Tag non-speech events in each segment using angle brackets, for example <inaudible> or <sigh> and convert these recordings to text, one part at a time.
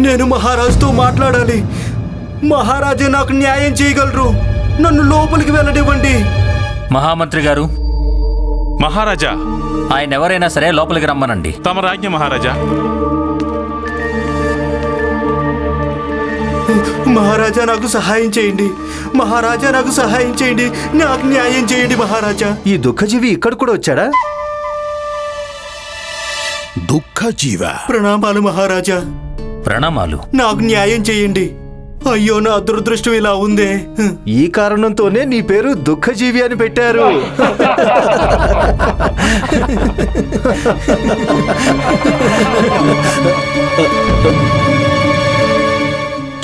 నేను మహారాజుతో మాట్లాడాలి. మహారాజు నాకు న్యాయం చేయగలరు. నన్ను లోపలికి వెళ్ళనివ్వండి. మహామంత్రి గారు మహారాజా ఆయన ఎవరైనా సరే లోపలికి రమ్మనండి. తమ రాజ్ఞ మహారాజా. మహారాజా నాకు సహాయం చేయండి. మహారాజా నాకు సహాయం చేయండి. నాకు న్యాయం చేయండి మహారాజా. ఈ దుఃఖజీవి ఇక్కడ కూడా వచ్చాడా? దుఃఖ జీవ ప్రణామాలు మహారాజా. ప్రణామాలు. నాకు న్యాయం చేయండి. అయ్యో నా దురదృష్టం ఇలా ఉందే. ఈ కారణంతోనే నీ పేరు దుఃఖజీవి అని పెట్టారు.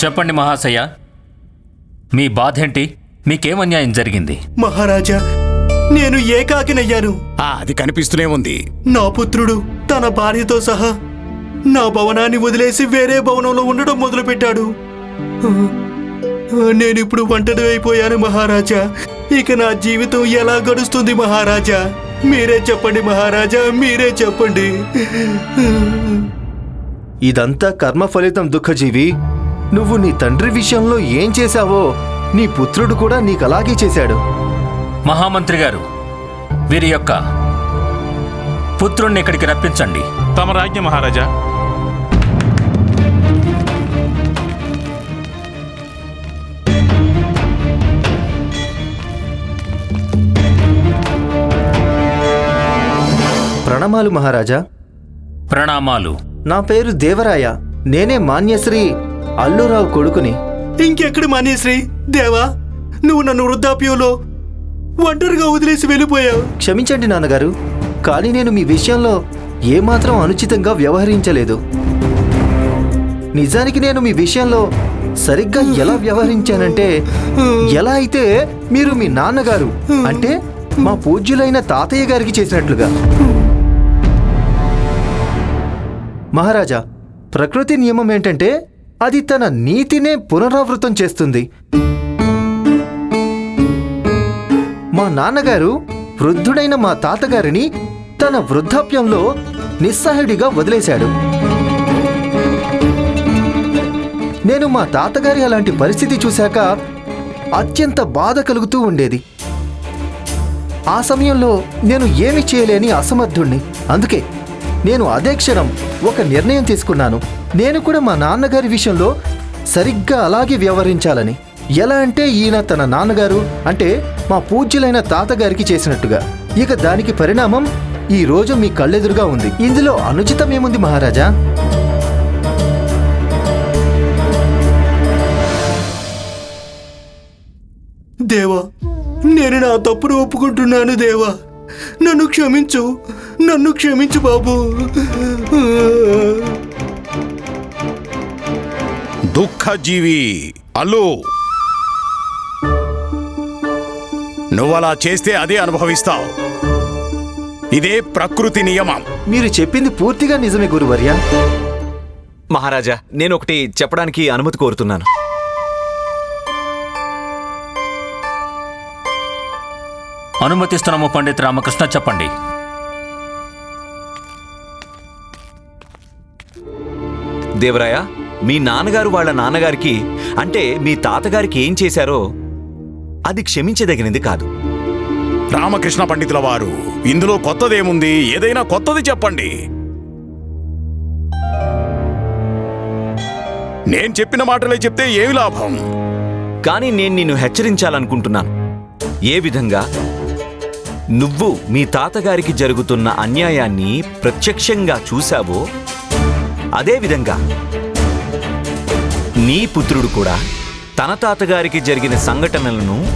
చెప్పండి మహాశయ మీ బాధేంటి? మీకేం అన్యాయం జరిగింది? మహారాజా నేను ఏకాకినయ్యాను. ఆ, అది కనిపిస్తూనే ఉంది. నా పుత్రుడు తన భార్యతో సహా నా భవనాన్ని వదిలేసి వేరే భవనంలో ఉండడం మొదలుపెట్టాడు. నేను ఇప్పుడు ఒంటరి అయిపోయాను మహారాజా. ఇక నా జీవితం ఎలా గడుస్తుంది మహారాజా? మీరే చెప్పండి మహారాజా మీరే చెప్పండి. ఇదంతా కర్మ ఫలితం దుఃఖజీవి. నువ్వు నీ తండ్రి విషయంలో ఏం చేశావో నీ పుత్రుడు కూడా నీకు అలాగే చేశాడు. మహామంత్రి గారు వీరి యొక్క పుత్రుణ్ణి ఇక్కడికి రప్పించండి. తమ రాజ్ఞ మహారాజా ప్రణామాలు మహారాజా. ప్రణామాలు. నా పేరు దేవరాయ. నేనే మాన్యశ్రీ అల్లురావు కొడుకుని. ఇంకెక్కడ మానేశ్రీ దేవా నువ్వు నన్ను వృద్ధాప్యంలో ఒంటరిగా వదిలేసి వెళ్ళిపోయావు. క్షమించండి నాన్నగారు కానీ నేను మీ విషయంలో ఏమాత్రం అనుచితంగా వ్యవహరించలేదు. నిజానికి నేను మీ విషయంలో సరిగ్గా ఎలా వ్యవహరించానంటే ఎలా అయితే మీరు మీ నాన్నగారు అంటే మా పూజ్యులైన తాతయ్య గారికి చేసినట్లుగా. మహారాజా ప్రకృతి నియమం ఏంటంటే అది తన నీతినే పునరావృతం చేస్తుంది. మా నాన్నగారు వృద్ధుడైన మా తాతగారిని తన వృద్ధాప్యంలో నిస్సహాయుడిగా వదిలేశాడు. నేను మా తాతగారి అలాంటి పరిస్థితి చూశాక అత్యంత బాధ కలుగుతూ ఉండేది. ఆ సమయంలో నేను ఏమి చేయలేని అసమర్థుణ్ణి. అందుకే నేను అదే క్షణం ఒక నిర్ణయం తీసుకున్నాను. నేను కూడా మా నాన్నగారి విషయంలో సరిగ్గా అలాగే వ్యవహరించాలని. ఎలా అంటే ఈయన తన నాన్నగారు అంటే మా పూజ్యులైన తాతగారికి చేసినట్టుగా. ఇక దానికి పరిణామం ఈ రోజు మీ కళ్ళెదురుగా ఉంది. ఇందులో అనుచితం ఏముంది మహారాజా? దేవా నేను నా తప్పును ఒప్పుకుంటున్నాను దేవా. నన్ను క్షమించు నన్ను క్షమించు బాబు. దుఃఖ జీవి అల్లు. నువ్వలా చేస్తే అదే అనుభవిస్తావు. ఇదే ప్రకృతి నియమం. మీరు చెప్పింది పూర్తిగా నిజమే గురువర్య. మహారాజా నేను ఒకటి చెప్పడానికి అనుమతి కోరుతున్నాను. అనుమతిస్తున్నాము పండిత్ రామకృష్ణ. చెప్పండి. దేవరాయ మీ నాన్నగారు వాళ్ళ నాన్నగారికి అంటే మీ తాతగారికి ఏం చేశారో అది క్షమించదగినది కాదు. రామకృష్ణ పండితుల వారు ఇందులో కొత్తదేముంది? ఏదైనా కొత్తది చెప్పండి. నేను చెప్పిన మాటలే చెప్తే ఏమి లాభం? కానీ నేను నిన్ను హెచ్చరించాలనుకుంటున్నాను. ఏ విధంగా? నువ్వు మీ తాతగారికి జరుగుతున్న అన్యాయాన్ని ప్రత్యక్షంగా చూశావో? అదేవిధంగా నీ పుత్రుడు కూడా తన తాతగారికి జరిగిన సంఘటనలను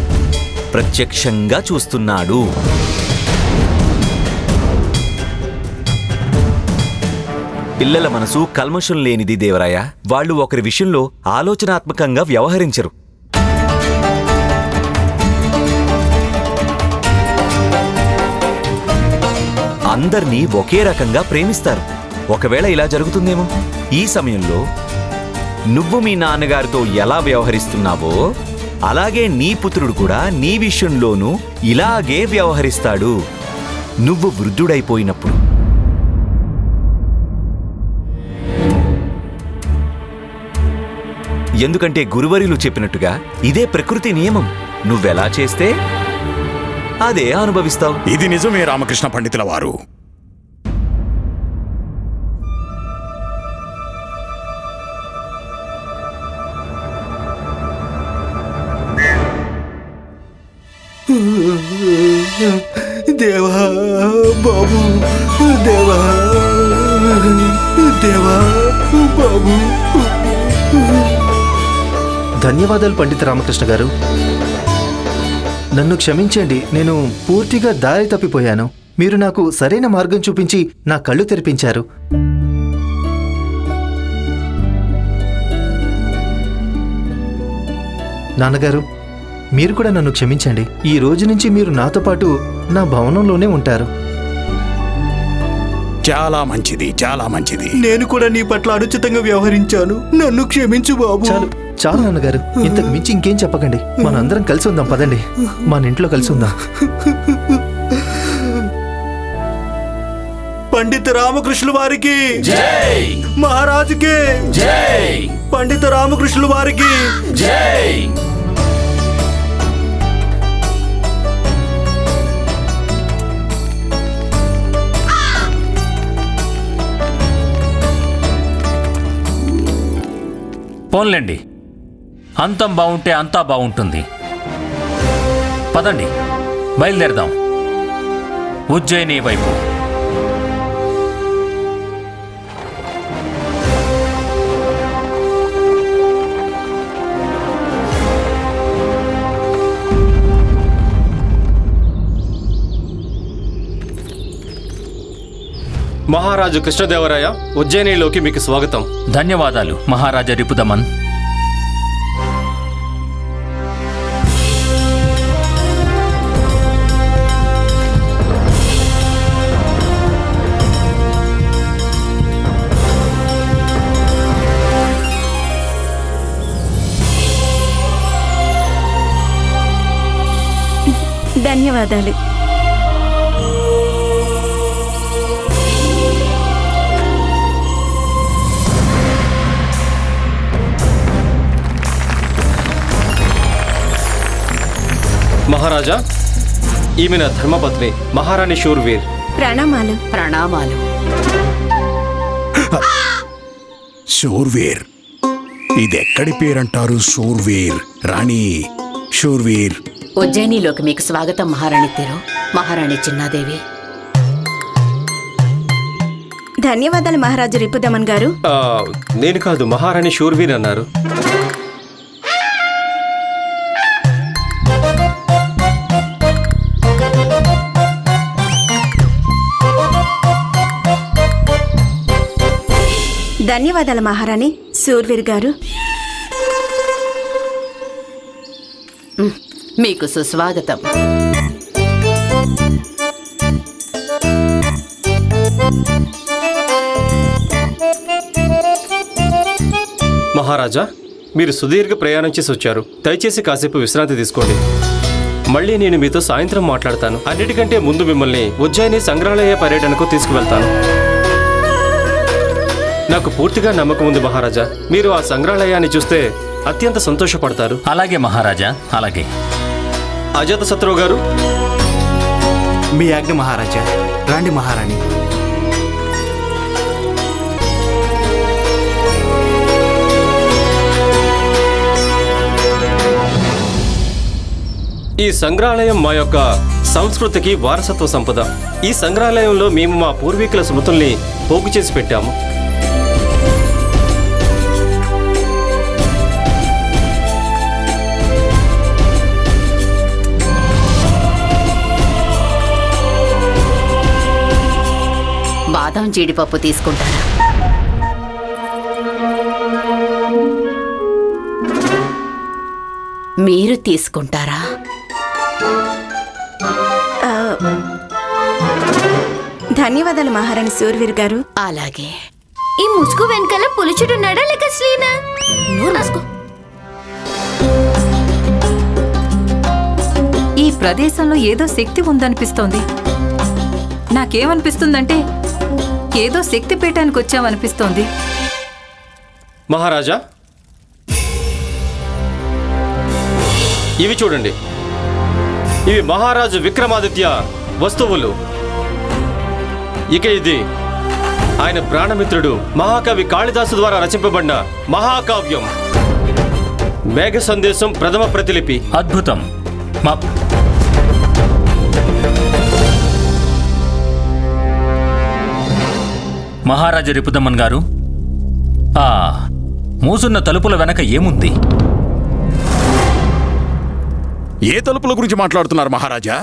ప్రత్యక్షంగా చూస్తున్నాడు. పిల్లల మనసు కల్మషం లేనిది దేవరాయ. వాళ్ళు ఒకరి విషయంలో ఆలోచనాత్మకంగా వ్యవహరించరు. అందర్నీ ఒకే రకంగా ప్రేమిస్తారు. ఒకవేళ ఇలా జరుగుతుందేమో? ఈ సమయంలో నువ్వు మీ నాన్నగారితో ఎలా వ్యవహరిస్తున్నావో అలాగే నీ పుత్రుడు కూడా నీ విషయంలోనూ ఇలాగే వ్యవహరిస్తాడు. నువ్వు వృద్ధుడైపోయినప్పుడు. ఎందుకంటే గురువరిలు చెప్పినట్టుగా ఇదే ప్రకృతి నియమం. నువ్వెలా చేస్తే అదే అనుభవిస్తావు. ఇది నిజమే రామకృష్ణ పండితుల వారు. దేవా బాబు దేవా దేవా బాబు. ధన్యవాదాలు పండిత రామకృష్ణ గారు. నన్ను క్షమించండి నేను పూర్తిగా దారి తప్పిపోయాను. మీరు నాకు సరైన మార్గం చూపించి నా కళ్ళు తెరిపించారు. నాన్నగారు మీరు కూడా నన్ను క్షమించండి. ఈ రోజు నుంచి మీరు నాతో పాటు నా భవనంలోనే ఉంటారు. చాలా మంచిది చాలా మంచిది. నేను కూడా నీ పట్ల అనుచితంగా వ్యవహరించాను. నన్ను క్షమించు బాబు. చాలు. చాలు నాన్నగారు ఇంతకు మించి ఇంకేం చెప్పకండి. మనందరం కలిసి ఉందాం పదండి. మన ఇంట్లో కలిసి ఉందాం. పండిత రామకృష్ణుల వారికి. మహారాజుకి. పండిత రామకృష్ణుల వారికి. పోన్లేండి. అంతం బాగుంటే అంతా బాగుంటుంది. పదండి బయలుదేరదాం. ఉజ్జయిని వైపు. మహారాజు కృష్ణదేవరాయ ఉజ్జయినిలోకి మీకు స్వాగతం. ధన్యవాదాలు మహారాజా రిపుదమన్. ధన్యవాదాలు మహారాజా ఈమె నా ధర్మపత్ని మహారాణి షూర్వీర్ ప్రణామాలు. ప్రణామాలు. షూర్వీర్ ఇదెక్కడి పేరంటారు షూర్వీర్ రాణి షూర్వీర్ ఉజ్జయినిలోకి మీకు స్వాగతం మహారాణి తిరు. మహారాణి చిన్నాదేవి. ధన్యవాదాలు మహారాజు రిపుదమన్ గారు. ఆ, నేను కాదు మహారాణి షూర్వీర్ అన్నారు. ధన్యవాదాలు మహారాణి సూర్వీర్ గారు. మీకు సుస్వాగతం. మహారాజా మీరు సుదీర్ఘ ప్రయాణం చేసి వచ్చారు. దయచేసి కాసేపు విశ్రాంతి తీసుకోండి. మళ్ళీ నేను మీతో సాయంత్రం మాట్లాడతాను. అన్నిటికంటే ముందు మిమ్మల్ని ఉజ్జయిని సంగ్రహాలయ పర్యటనకు తీసుకువెళ్తాను. నాకు పూర్తిగా నమ్మకం ఉంది మహారాజా. మీరు ఆ సంగ్రహాలయాన్ని చూస్తే అత్యంత సంతోషపడతారు. అలాగే మహారాజా అలాగే. అజాతశత్రువు గారు? మీ ఆజ్ఞ మహారాజా రాండి మహారాణి. ఈ సంగ్రహాలయం మా యొక్క సంస్కృతికి వారసత్వ సంపద. ఈ సంగ్రహాలయంలో మేము మా పూర్వీకుల స్మృతుల్ని పోగు చేసి పెట్టాము. బాదం జీడిపప్పు తీసుకుంటారా? మీరు తీసుకుంటారా? ధన్యవాదాలు మహారాణి సూర్వీర్ గారు. అలాగే. ఈ ముసుగు వెనకాల పులుచుడున్నాడా లేక శ్రీనా? ఈ ప్రదేశంలో ఏదో శక్తి ఉందనిపిస్తోంది. నాకేమనిపిస్తుందంటే ఏదో శక్తి పీఠానికి వచ్చామనిపిస్తోంది. మహారాజా. ఇవి చూడండి. ఇవి మహారాజు విక్రమాదిత్య వస్తువులు. ఇక ఇది ఆయన ప్రాణమిత్రుడు మహాకవి కాళిదాసు ద్వారా రచింపబడిన మహాకావ్యం. మేఘ సందేశం ప్రథమ ప్రతిలిపి. అద్భుతం. మా మహారాజా రిపుదమన్ గారు? ఆ మూసున్న తలుపుల వెనక ఏముంది? ఏ తలుపుల గురించి మాట్లాడుతున్నారు మహారాజా?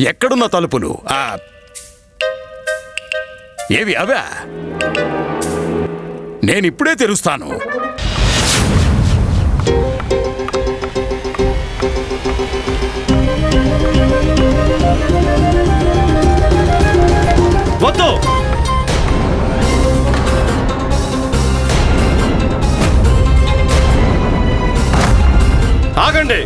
ఎక్కడున్న తలుపులు? ఆ ఏవి అవా? నేనిప్పుడే తెరుస్తాను. వద్దు ఆగండి.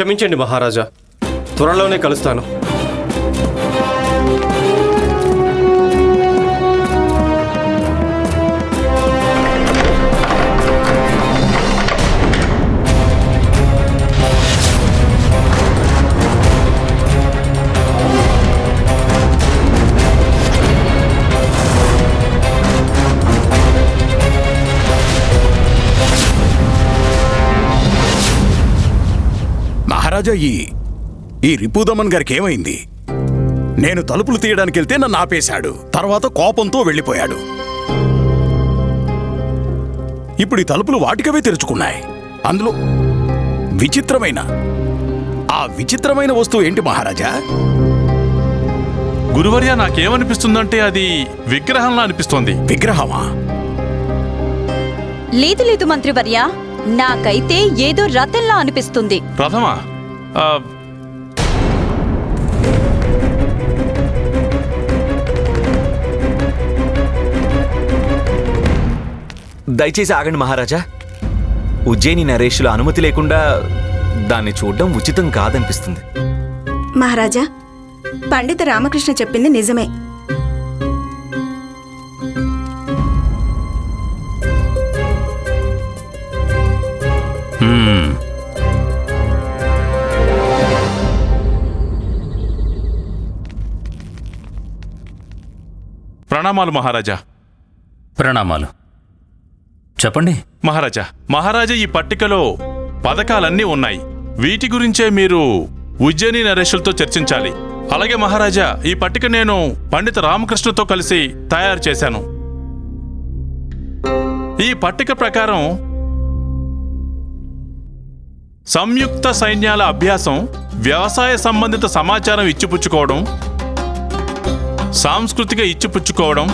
క్షమించండి మహారాజా. త్వరలోనే కలుస్తాను. మహారాజా ఈ ఈ రిపుదమన్ గారికి ఏమైంది? నేను తలుపులు తీయడానికి వెళ్తే నన్ను ఆపేశాడు. తర్వాత కోపంతో వెళ్ళిపోయాడు. ఇప్పుడు ఈ తలుపులు వాటికవే తెరుచుకున్నాయి. అందులో విచిత్రమైన ఆ విచిత్రమైన వస్తువు ఏంటి మహారాజా? గురువర్య నాకేమనిపిస్తుందంటే అది విగ్రహంలా అనిపిస్తోంది. విగ్రహమా? లేదు లేదు మంత్రివర్య నాకైతే ఏదో రథంలా అనిపిస్తుంది. రథమా? దయచేసి ఆగండి మహారాజా. ఉజ్జయిని నరేషుల అనుమతి లేకుండా దాన్ని చూడడం ఉచితం కాదనిపిస్తుంది. మహారాజా పండిత రామకృష్ణ చెప్పింది నిజమే. హ్మ్. ప్రణామాలు మహారాజా. ప్రణామాలు. చెప్పండి. మహారాజా మహారాజా ఈ పట్టికలో పథకాలన్నీ ఉన్నాయి. వీటి గురించే మీరు ఉజ్జయిని నరేషులతో చర్చించాలి. అలాగే మహారాజా ఈ పట్టిక నేను పండిత రామకృష్ణతో కలిసి తయారు చేశాను. ఈ పట్టిక ప్రకారం సంయుక్త సైన్యాల అభ్యాసం వ్యవసాయ సంబంధిత సమాచారం ఇచ్చిపుచ్చుకోవడం సాంస్కృతిక ఇచ్చిపుచ్చుకోవడం.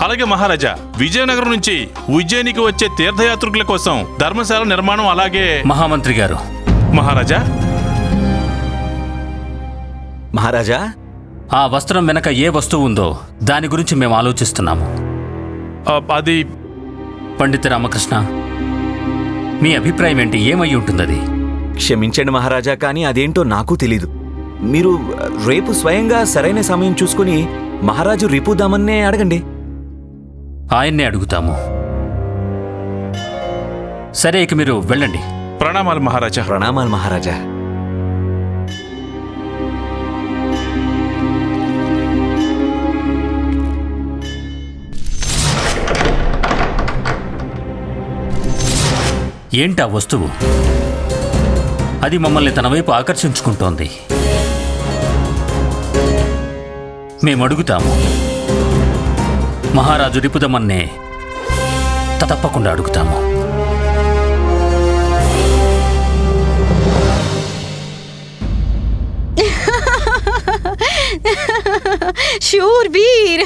అలాగే మహారాజా విజయనగరం నుంచి ఉజ్జయినికి వచ్చే తీర్థయాత్రికుల కోసం ధర్మశాల నిర్మాణం అలాగే మహామంత్రి గారు. మహారాజా? మహారాజా? ఆ వస్త్రం వెనక ఏ వస్తువు ఉందో దాని గురించి మేము ఆలోచిస్తున్నాము. ఆ, అది పండిత రామకృష్ణ మీ అభిప్రాయం ఏంటి? ఏమై ఉంటుంది అది క్షమించండి మహారాజా కానీ అదేంటో నాకు తెలీదు. మీరు రేపు స్వయంగా సరైన సమయం చూసుకుని మహారాజు రిపుదామన్నే అడగండి. ఆయన్నే అడుగుతాము. సరే ఇక మీరు వెళ్ళండి. ప్రణామాలు మహారాజా. ప్రణామాలు మహారాజా. ఏంటి ఆ వస్తువు? అది మమ్మల్ని తన వైపు ఆకర్షించుకుంటోంది. మేము అడుగుతాము మహారాజు రిపుదమన్నే తప్పకుండా అడుగుతాము. <laughs> శూర్వీర్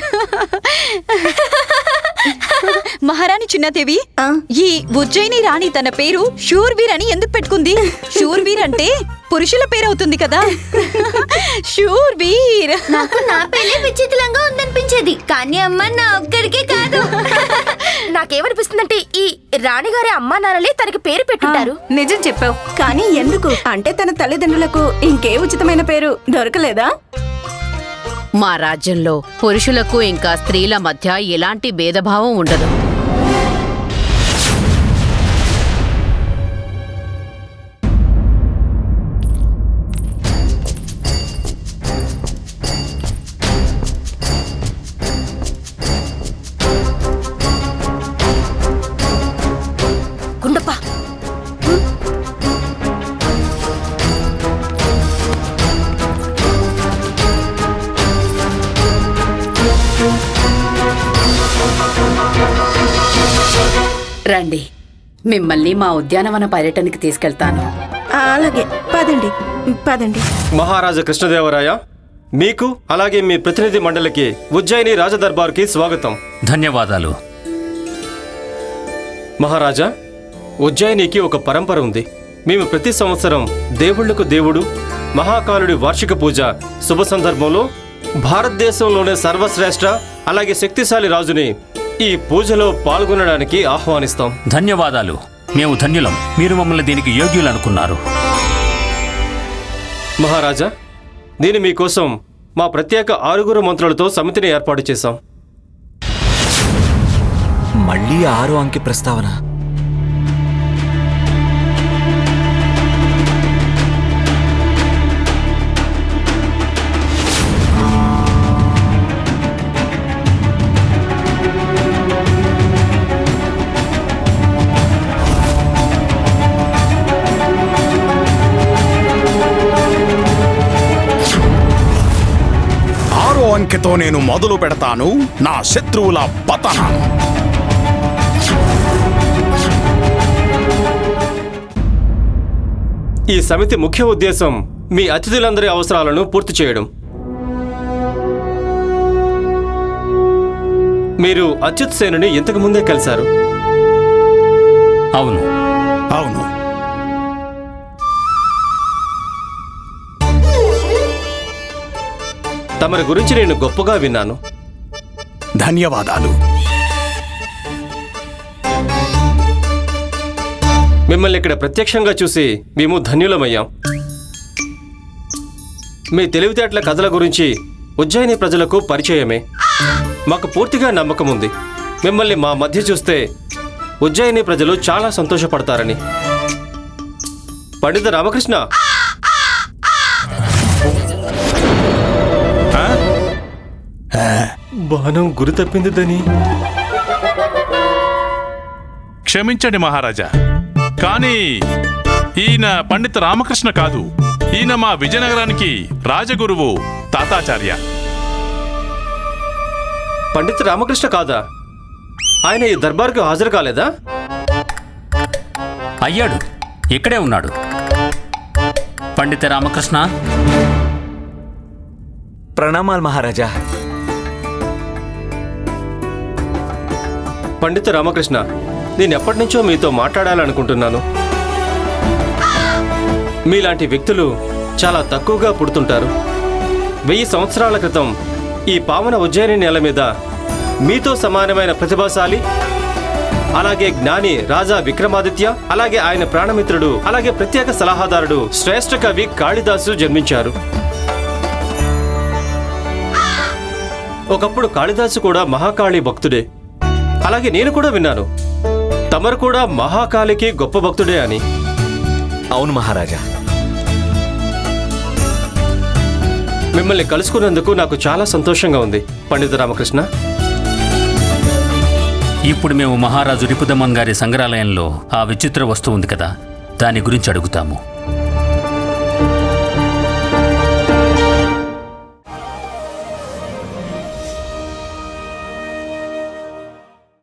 <laughs> మహారాణి చిన్నదేవి ఆ? ఈ ఉజ్జయిని రాణి తన పేరు శూర్వీర్ అని ఎందుకు పెట్టుకుంది? శూర్వీర్ అంటే పురుషుల పేరు అవుతుంది కదా. శూర్వీర్. నాకు నా పెళ్ళి విచిత్రంగా ఉందనిపించేది కానీ అమ్మ నా ఒక్కరికే కాదు. నాకేమనిపిస్తుందంటే ఈ రాణిగారి అమ్మా నాన్నలే తనకి పేరు పెట్టుంటారు. నిజం చెప్పావు. కానీ ఎందుకు? అంటే తన తల్లిదండ్రులకు ఇంకే ఉచితమైన పేరు దొరకలేదా? మా రాజ్యంలో పురుషులకు ఇంకా స్త్రీల మధ్య ఎలాంటి భేదభావం ఉండదు. రండి. మిమ్మల్ని మా ఉద్యానవన పర్యటనకి తీసుకెళ్తాను. అలాగే. పదండి. పదండి. మహారాజా కృష్ణదేవరాయ మీకు అలాగే మీ ప్రతినిధి మండలికి ఉజ్జయిని రాజదర్బార్కి స్వాగతం. ధన్యవాదాలు. మహారాజా ఉజ్జయినికి ఒక పరంపర ఉంది. మేము ప్రతి సంవత్సరం దేవుళ్ళకు దేవుడు మహాకాలుడి వార్షిక పూజ శుభ సందర్భంలో భారతదేశంలోనే సర్వశ్రేష్ఠ అలాగే శక్తిశాలి రాజుని ఈ పూజలో పాల్గొనడానికి ఆహ్వానిస్తాం. ధన్యవాదాలు. మేము ధన్యులం. మీరు మమ్మల్ని దీనికి యోగ్యులు అనుకున్నారు. మహారాజా నేను మీకోసం మా ప్రత్యేక ఆరుగురు మంత్రులతో సమితిని ఏర్పాటు చేశాం. మళ్ళీ ఆరో అంకె ప్రస్తావన? అంకెతో నేను మొదలు పెడతాను. నా శత్రువుల పతనం. ఈ సమితి ముఖ్య ఉద్దేశం మీ అతిథులందరి అవసరాలను పూర్తి చేయడం. మీరు అచ్యుత్ సేనుని ఇంతకు ముందే కలిశారు. అవును. అవును. తమరి గురించి నేను గొప్పగా విన్నాను. ధన్యవాదాలు. మిమ్మల్ని ఇక్కడ ప్రత్యక్షంగా చూసి మేము ధన్యులమయ్యాం. మీ తెలివితేటల కథల గురించి ఉజ్జయిని ప్రజలకు పరిచయమే. మాకు పూర్తిగా నమ్మకం ఉంది. మిమ్మల్ని మా మధ్య చూస్తే ఉజ్జయిని ప్రజలు చాలా సంతోషపడతారని. పండిత రామకృష్ణ బాణం గురి తప్పింది దని క్షమించండి మహారాజా. కానీ ఈయన పండిత రామకృష్ణ కాదు. ఈయన మా విజయనగరానికి రాజగురువు తాతాచార్య. పండిత రామకృష్ణ కాదా? ఆయన ఈ దర్బార్కు హాజరు కాలేదా? అయ్యాడు. ఇక్కడే ఉన్నాడు. పండిత రామకృష్ణ. ప్రణామాలు మహారాజా. పండిత రామకృష్ణ నేను ఎప్పటి నుంచో మీతో మాట్లాడాలనుకుంటున్నాను. మీలాంటి వ్యక్తులు చాలా తక్కువగా పుడుతుంటారు. వెయ్యి సంవత్సరాల క్రితం ఈ పావన ఉజ్జయిని నేల మీద మీతో సమానమైన ప్రతిభాశాలి అలాగే జ్ఞాని రాజా విక్రమాదిత్య అలాగే ఆయన ప్రాణమిత్రుడు అలాగే ప్రత్యేక సలహాదారుడు శ్రేష్ఠ కవి కాళిదాసు జన్మించారు. ఒకప్పుడు కాళిదాసు కూడా మహాకాళి భక్తుడే. అలాగే నేను కూడా విన్నాను. తమరు కూడా మహాకాళికి గొప్ప భక్తుడే అని. అవును మహారాజా. మిమ్మల్ని కలుసుకున్నందుకు నాకు చాలా సంతోషంగా ఉంది పండిత రామకృష్ణ. ఇప్పుడు మేము మహారాజు రిపుదమన్ గారి సంగ్రహాలయంలో ఆ విచిత్ర వస్తువు ఉంది కదా దాని గురించి అడుగుతాము.